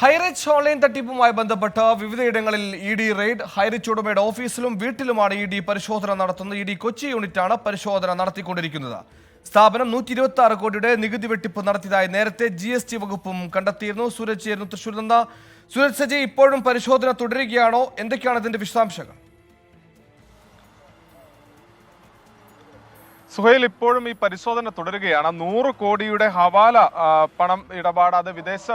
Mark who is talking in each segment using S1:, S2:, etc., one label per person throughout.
S1: Highrich online തട്ടിപ്പുമായി ബന്ധപ്പെട്ട് വിവിധയിടങ്ങളിൽ ഇ ഡി റെയ്ഡ് ഹൈറിച്ച് ഉടമയുടെ ഓഫീസിലും വീട്ടിലുമാണ് ഇ ഡി പരിശോധന നടത്തുന്നത്. ഇ ഡി കൊച്ചി യൂണിറ്റാണ് പരിശോധന നടത്തിക്കൊണ്ടിരിക്കുന്നത്. സ്ഥാപനം നൂറ്റി ഇരുപത്തി ആറ് കോടിയുടെ നികുതി വെട്ടിപ്പ് നടത്തിയതായി നേരത്തെ ജി എസ് ടി വകുപ്പും കണ്ടെത്തിയിരുന്നു. സുരജ് ചേരുന്നു. തൃശ്ശൂരിൽ നിന്ന് സൂരജ് സജി ഇപ്പോഴും പരിശോധന തുടരുകയാണോ? എന്തൊക്കെയാണ് ഇതിന്റെ വിശദാംശങ്ങൾ?
S2: സുഹൈൽ ഇപ്പോഴും ഈ പരിശോധന തുടരുകയാണ്. നൂറ് കോടിയുടെ ഹവാല പണം ഇടപാട് അത് വിദേശ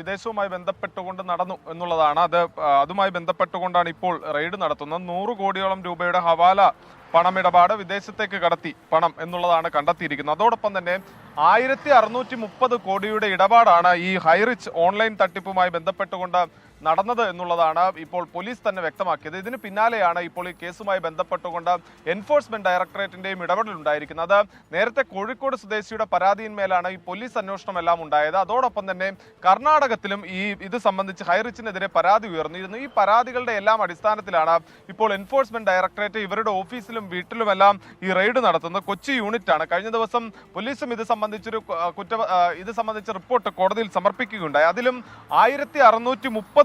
S2: വിദേശവുമായി ബന്ധപ്പെട്ടുകൊണ്ട് നടന്നു എന്നുള്ളതാണ്. അത് അതുമായി ബന്ധപ്പെട്ടുകൊണ്ടാണ് ഇപ്പോൾ റെയ്ഡ് നടത്തുന്നത്. നൂറ് കോടിയോളം രൂപയുടെ ഹവാല പണമിടപാട് വിദേശത്തേക്ക് കടത്തി പണം എന്നുള്ളതാണ് കണ്ടെത്തിയിരിക്കുന്നത്. അതോടൊപ്പം തന്നെ ആയിരത്തി അറുന്നൂറ്റി മുപ്പത് കോടിയുടെ ഇടപാടാണ് ഈ ഹൈറിച്ച് ഓൺലൈൻ തട്ടിപ്പുമായി ബന്ധപ്പെട്ടുകൊണ്ട് നടന്നത് എന്നുള്ളതാണ് ഇപ്പോൾ പോലീസ് തന്നെ വ്യക്തമാക്കിയത്. ഇതിന് പിന്നാലെയാണ് ഇപ്പോൾ ഈ കേസുമായി ബന്ധപ്പെട്ടുകൊണ്ട് എൻഫോഴ്സ്മെന്റ് ഡയറക്ടറേറ്റിന്റെയും ഇടപെടൽ ഉണ്ടായിരിക്കുന്നത്. നേരത്തെ കോഴിക്കോട് സ്വദേശിയുടെ പരാതിയിന്മേലാണ് ഈ പോലീസ് അന്വേഷണം എല്ലാം ഉണ്ടായത്. അതോടൊപ്പം തന്നെ കർണാടകത്തിലും ഈ ഇത് സംബന്ധിച്ച് ഹൈറിച്ചിനെതിരെ പരാതി ഉയർന്നിരുന്നു. ഈ പരാതികളുടെ എല്ലാം അടിസ്ഥാനത്തിലാണ് ഇപ്പോൾ എൻഫോഴ്സ്മെന്റ് ഡയറക്ടറേറ്റ് ഇവരുടെ ഓഫീസിലും വീട്ടിലുമെല്ലാം ഈ റെയ്ഡ് നടത്തുന്നത്. കൊച്ചി യൂണിറ്റ് ആണ് കഴിഞ്ഞ ദിവസം പോലീസും ഇത് സംബന്ധിച്ചൊരു കുറ്റ ഇത് സംബന്ധിച്ച റിപ്പോർട്ട് കോടതിയിൽ സമർപ്പിക്കുകയുണ്ടായി. അതിലും ആയിരത്തി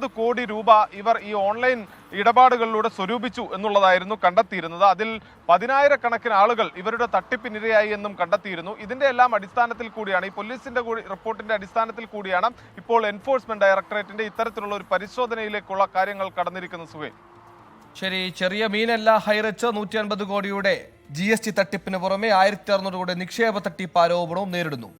S2: അറുന്നൂറ്റി കോടി രൂപ ഇവർ ഈ ഓൺലൈൻ ഇടപാടുകളിലൂടെ സ്വരൂപിച്ചു എന്നുള്ളതായിരുന്നു കണ്ടെത്തിയിരുന്നത്. അതിൽ പതിനായിരക്കണക്കിന് ആളുകൾ ഇവരുടെ തട്ടിപ്പിനിരയായി എന്നും കണ്ടെത്തിയിരുന്നു. ഇതിന്റെ എല്ലാം അടിസ്ഥാനത്തിൽ കൂടിയാണ് ഈ പോലീസിന്റെ കൂടി റിപ്പോർട്ടിന്റെ അടിസ്ഥാനത്തിൽ കൂടിയാണ് ഇപ്പോൾ എൻഫോഴ്സ്മെന്റ് ഡയറക്ടറേറ്റിന്റെ ഇത്തരത്തിലുള്ള ഒരു പരിശോധനയിലേക്കുള്ള കാര്യങ്ങൾ കടന്നിരിക്കുന്നത് സുഹേൽ.
S1: ശരി ചെറിയ മീനല്ല ഹൈറച്ച് നൂറ്റി അൻപത് കോടിയുടെ ജി എസ് ടി തട്ടിപ്പിന് പുറമെ ആയിരത്തി അറുന്നൂറ് കോടി നിക്ഷേപ തട്ടിപ്പ് ആരോപണവും നേരിടുന്നു.